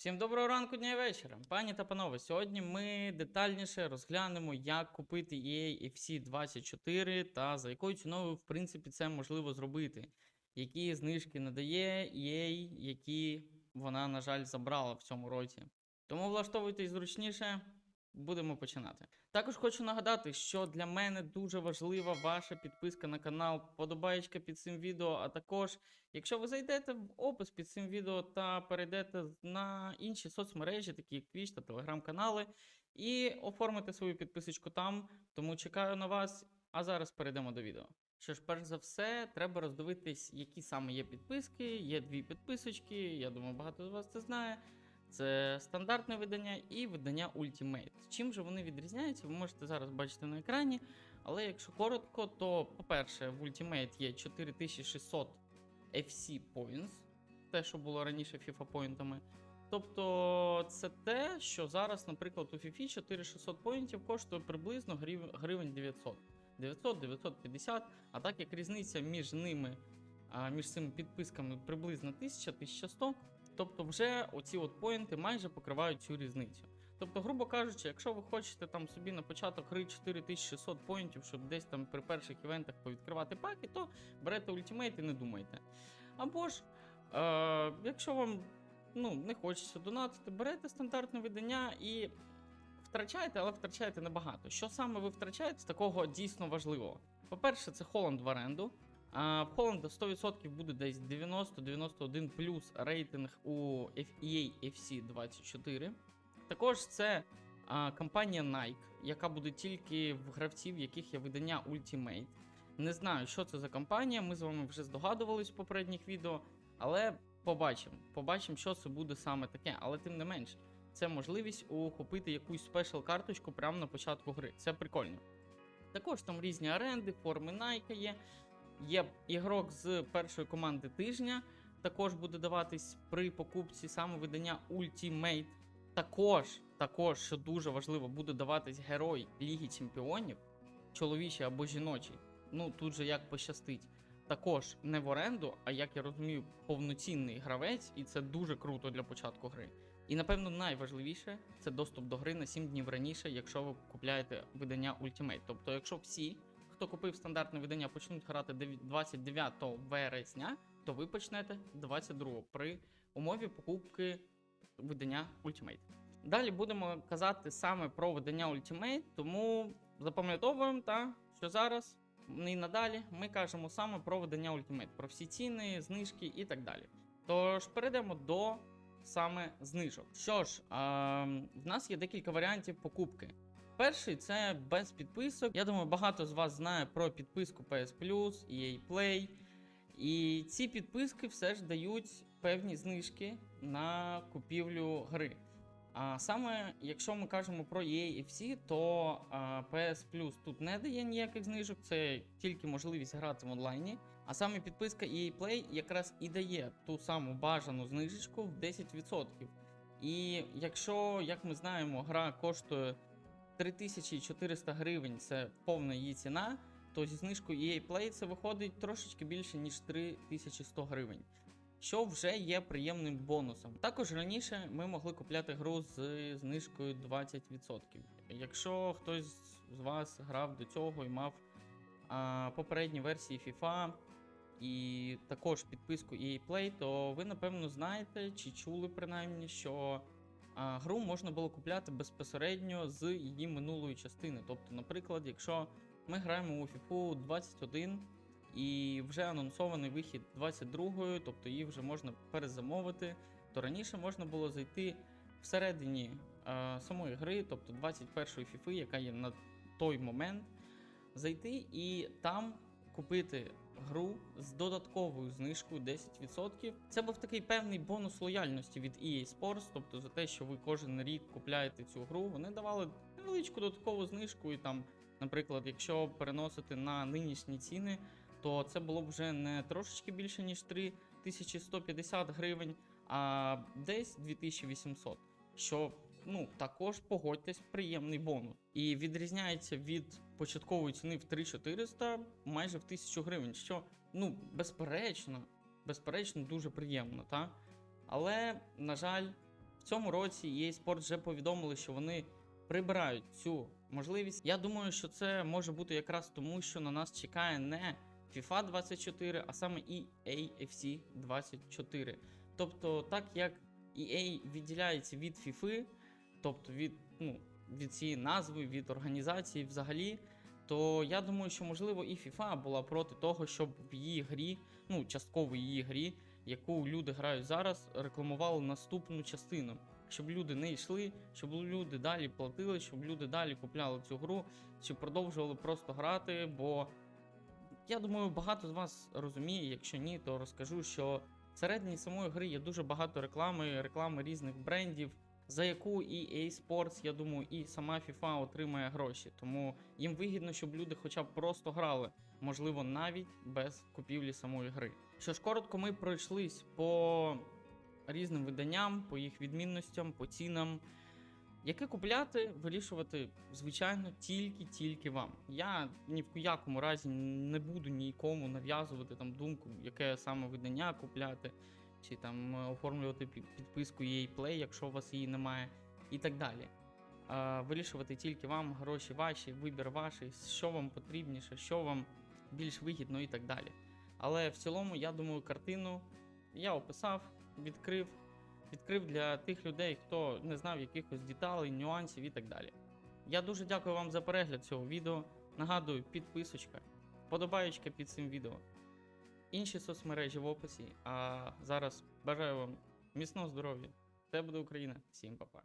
Всім доброго ранку, дня і вечора. Пані та панове, сьогодні ми детальніше розглянемо, як купити EA FC 24 та за якою ціною, в принципі, це можливо зробити. Які знижки надає EA, які вона, на жаль, забрала в цьому році. Тому влаштовуйтесь зручніше, будемо починати. Також хочу нагадати, що для мене дуже важлива ваша підписка на канал, подобаєчка під цим відео, а також Якщо ви зайдете в опис під цим відео та перейдете на інші соцмережі, такі як Twitch та телеграм-канали, і оформите свою підписочку там, тому чекаю на вас. А зараз перейдемо до відео. Що ж, перш за все, треба роздивитись, які саме є підписки. Є дві підписочки, я думаю, багато з вас це знає. Це стандартне видання і видання Ultimate. Чим же вони відрізняються, ви можете зараз бачити на екрані. Але якщо коротко, то, по-перше, в Ultimate є 4600 FC Points, те, що було раніше FIFA поінтами. Тобто це те, що зараз, наприклад, у FIFA 4600 поінтів коштує приблизно гривень 900. 900-950, а так як різниця між ними, між цими підписками приблизно 1000-1100, тобто вже оці от поінти майже покривають цю різницю. Тобто, грубо кажучи, якщо ви хочете там собі на початок гри 4600 поінтів, щоб десь там при перших івентах повідкривати паки, то берете ультимейт і не думайте. Або ж, е, якщо вам ну, не хочеться донатити, берете стандартне видання і втрачаєте, але втрачаєте небагато. Що саме ви втрачаєте з такого дійсно важливого? По-перше, це Холланд в оренду. В Холланда 100% буде десь 90-91 плюс рейтинг у E EA FC 24. Також це а, компанія Nike, яка буде тільки в гравців, в яких є видання Ultimate. Не знаю, що це за компанія. Ми з вами вже здогадувались в попередніх відео, але побачимо. Побачимо, що це буде саме таке. Але тим не менш, це можливість ухопити якусь спешл карточку прямо на початку гри. Це прикольно. Також там різні оренди, форми Nike є. Є ігрок з першої команди тижня. Також буде даватись при покупці саме видання Ultimate. Також, також, що дуже важливо, буде даватись герой Ліги Чемпіонів, чоловічий або жіночий. Ну тут же як пощастить. Також не в оренду, а як я розумію, повноцінний гравець, і це дуже круто для початку гри. І напевно найважливіше це доступ до гри на 7 днів раніше, якщо ви купляєте видання Ultimate. Тобто, якщо всі, хто купив стандартне видання, почнуть грати 29 вересня, то ви почнете 22 при умові покупки видання Ultimate. Далі будемо казати саме про видання Ultimate, тому запам'ятовуємо, та, що зараз і надалі ми кажемо саме про видання Ultimate, про всі ціни, знижки і так далі. Тож перейдемо до саме знижок. Що ж, а, в нас є декілька варіантів покупки. Перший це без підписок. Я думаю, багато з вас знає про підписку PS Plus, EA Play. І ці підписки все ж дають певні знижки на купівлю гри. А саме, якщо ми кажемо про EA FC, то PS Plus тут не дає ніяких знижок, це тільки можливість грати в онлайні. А саме підписка EA Play якраз і дає ту саму бажану знижечку в 10%. І якщо, як ми знаємо, гра коштує 3400 гривень, це повна її ціна, то зі знижкою EA Play це виходить трошечки більше, ніж 3100 гривень що вже є приємним бонусом. Також раніше ми могли купляти гру з знижкою 20%. Якщо хтось з вас грав до цього і мав а, попередні версії FIFA і також підписку EA Play, то ви напевно знаєте чи чули принаймні, що гру можна було купляти безпосередньо з її минулої частини. Тобто, наприклад, якщо ми граємо у FIFA 21 і вже анонсований вихід 22-ї, тобто її вже можна перезамовити. То раніше можна було зайти всередині е, самої гри, тобто 21-ї FIFA, яка є на той момент, зайти і там купити гру з додатковою знижкою 10%. Це був такий певний бонус лояльності від EA Sports, тобто за те, що ви кожен рік купляєте цю гру, вони давали невеличку додаткову знижку, і там, наприклад, якщо переносити на нинішні ціни то це було б вже не трошечки більше, ніж 3150 гривень, а десь 2800. Що ну також погодьтесь, приємний бонус. І відрізняється від початкової ціни в 3400 майже в 1000 гривень. Що ну безперечно, безперечно, дуже приємно, так? Але, на жаль, в цьому році EA Sports вже повідомили, що вони прибирають цю можливість. Я думаю, що це може бути якраз тому, що на нас чекає не FIFA 24, а саме EA FC 24. Тобто, так як EA відділяється від FIFA, тобто від, ну, від цієї назви, від організації взагалі, то я думаю, що можливо і FIFA була проти того, щоб в її грі, ну частково її грі, яку люди грають зараз, рекламували наступну частину. Щоб люди не йшли, щоб люди далі платили, щоб люди далі купляли цю гру, чи продовжували просто грати. Бо я думаю, багато з вас розуміє, якщо ні, то розкажу, що всередині самої гри є дуже багато реклами, реклами різних брендів, за яку і EA Sports, я думаю, і сама FIFA отримає гроші. Тому їм вигідно, щоб люди хоча б просто грали, можливо, навіть без купівлі самої гри. Що ж, коротко, ми пройшлись по різним виданням, по їх відмінностям, по цінам. Яке купляти, вирішувати, звичайно, тільки-тільки вам. Я ні в якому разі не буду нікому нав'язувати там думку, яке саме видання купляти, чи там е, оформлювати підписку EA Play, якщо у вас її немає, і так далі. Вирішувати тільки вам, гроші ваші, вибір ваш, що вам потрібніше, що вам більш вигідно і так далі. Але в цілому, я думаю, картину я описав, відкрив відкрив для тих людей, хто не знав якихось деталей, нюансів і так далі. Я дуже дякую вам за перегляд цього відео. Нагадую, підписочка, вподобаєчка під цим відео. Інші соцмережі в описі. А зараз бажаю вам міцного здоров'я. Це буде Україна. Всім па-па.